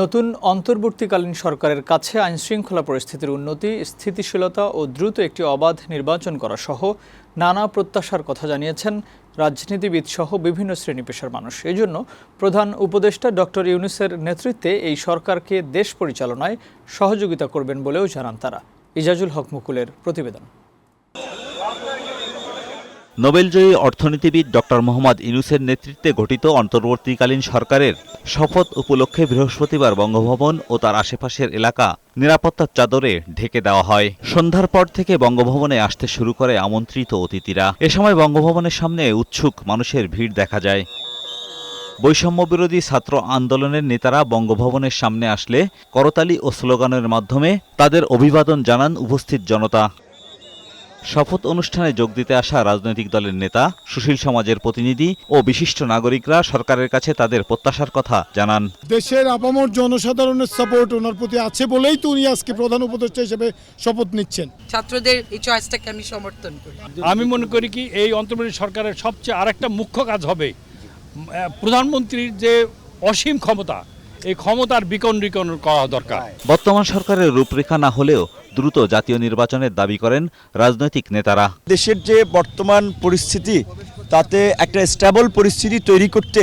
নতুন অন্তর্বর্তীকালীন সরকারের কাছে আইনশৃঙ্খলা পরিস্থিতির উন্নতি, স্থিতিশীলতা ও দ্রুত একটি অবাধ নির্বাচন করা সহ নানা প্রত্যাশার কথা জানিয়েছেন রাজনীতিবিদ সহ বিভিন্ন শ্রেণি পেশার মানুষ। এজন্য প্রধান উপদেষ্টা ডক্টর ইউনুসের নেতৃত্বে এই সরকারকে দেশ পরিচালনায় সহযোগিতা করবেন বলেও জানান তারা। ইজাজুল হক মুকুলের প্রতিবেদন। নোবেলজয়ী অর্থনীতিবিদ ডক্টর মোহাম্মদ ইনুসের নেতৃত্বে গঠিত অন্তর্বর্তীকালীন সরকারের শপথ উপলক্ষে বৃহস্পতিবার বঙ্গভবন ও তার আশেপাশের এলাকা নিরাপত্তার চাদরে ঢেকে দেওয়া হয়। সন্ধ্যার পর থেকে বঙ্গভবনে আসতে শুরু করে আমন্ত্রিত অতিথিরা। এ সময় বঙ্গভবনের সামনে উৎসুক মানুষের ভিড় দেখা যায়। বৈষম্য বিরোধী ছাত্র আন্দোলনের নেতারা বঙ্গভবনের সামনে আসলে করতালি ও স্লোগানের মাধ্যমে তাদের অভিবাদন জানান উপস্থিত জনতা। শপথ অনুষ্ঠানে যোগ দিতে আসা রাজনৈতিক দলের নেতা সুশীল সমাজের প্রতিনিধি ও বিশিষ্ট নাগরিকরা সরকারের কাছে তাদের প্রত্যাশার কথা জানান। দেশের আপামর জনসাধারণের সাপোর্ট ওনার প্রতি আছে বলেই তো উনি আজকে প্রধান উপদেষ্টা হিসেবে শপথ নিচ্ছেন। ছাত্রদের এই চয়েসটাকে আমি সমর্থন করি। আমি মনে করি কি এই অন্তর্বর্তী সরকারের সবচেয়ে আরেকটা মুখ্য কাজ হবে প্রধানমন্ত্রীর যে অসীম ক্ষমতা এই ক্ষমতার বিকনরিকন করা দরকার। বর্তমান সরকারের রূপরেখা না হলেও দ্রুত জাতীয় নির্বাচনের দাবি করেন রাজনৈতিক নেতারা। দেশের যে বর্তমান পরিস্থিতি তাতে একটা স্টেবল পরিস্থিতি তৈরি করতে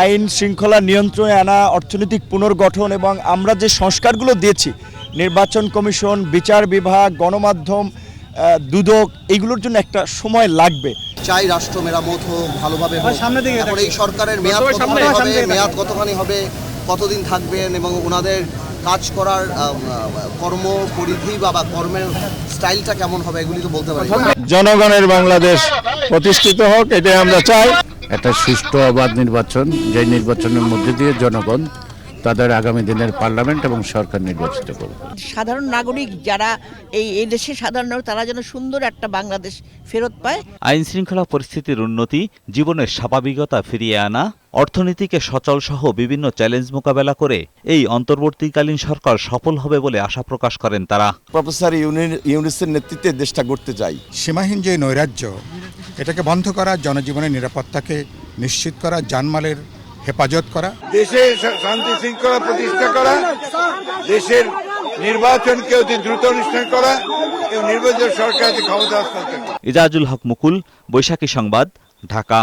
আইন শৃঙ্খলা নিয়ন্ত্রণে আনা অর্থনৈতিক পুনর্গঠন এবং আমরা যে সংস্কারগুলো দিয়েছি নির্বাচন কমিশন বিচার বিভাগ গণমাধ্যম আহ, দুদক এগুলোর জন্য একটা সময় লাগবে। চাই রাষ্ট্র মেরামত হোক ভালোভাবে এই সরকারের মেয়াদ কতখানি হবে মেয়াদ কতখানি হবে কতদিন থাকবেন এবং ওনাদের কাজ করার কর্ম পরিধি বা বা কর্মের স্টাইলটা কেমন হবে এগুলি তো বলতে পারি। জনগণের বাংলাদেশ প্রতিষ্ঠিত হোক এটাই আমরা চাই। একটা সুষ্ঠু অবাধ নির্বাচন যে নির্বাচনের মধ্যে দিয়ে জনগণ তাদের আগামী দিনের পার্লামেন্ট এবং সরকার নির্বাচিত করবে। সাধারণ নাগরিক যারা এই এই দেশের সাধারণ তারা যেন সুন্দর একটা বাংলাদেশ ফেরত পায়। আইন শৃঙ্খলা পরিস্থিতির উন্নতি জীবনের স্বাভাবিকতা ফিরিয়ে আনা অর্থনীতিকে সচল সহ বিভিন্ন চ্যালেঞ্জ মোকাবেলা করে এই অন্তর্বর্তীকালীন সরকার সফল হবে বলে আশা প্রকাশ করেন তারা। প্রফেসর ইউনিসের নেতৃত্বে দেশটা গড়তে চাই। সীমাহীন যে নৈরাজ্য এটাকে বন্ধ করা জনজীবনের নিরাপত্তাকে নিশ্চিত করা জানমালের হেফাজত করা। দেশের শান্তি শৃঙ্খলা প্রতিষ্ঠা করা। দেশের নির্বাচনকে অতি দ্রুত অনুষ্ঠান করা। এবং নির্বাচন সরকারকে ক্ষমতা হস্তান্তর ইজাজুল হক মুকুল বৈশাখী সংবাদ ঢাকা।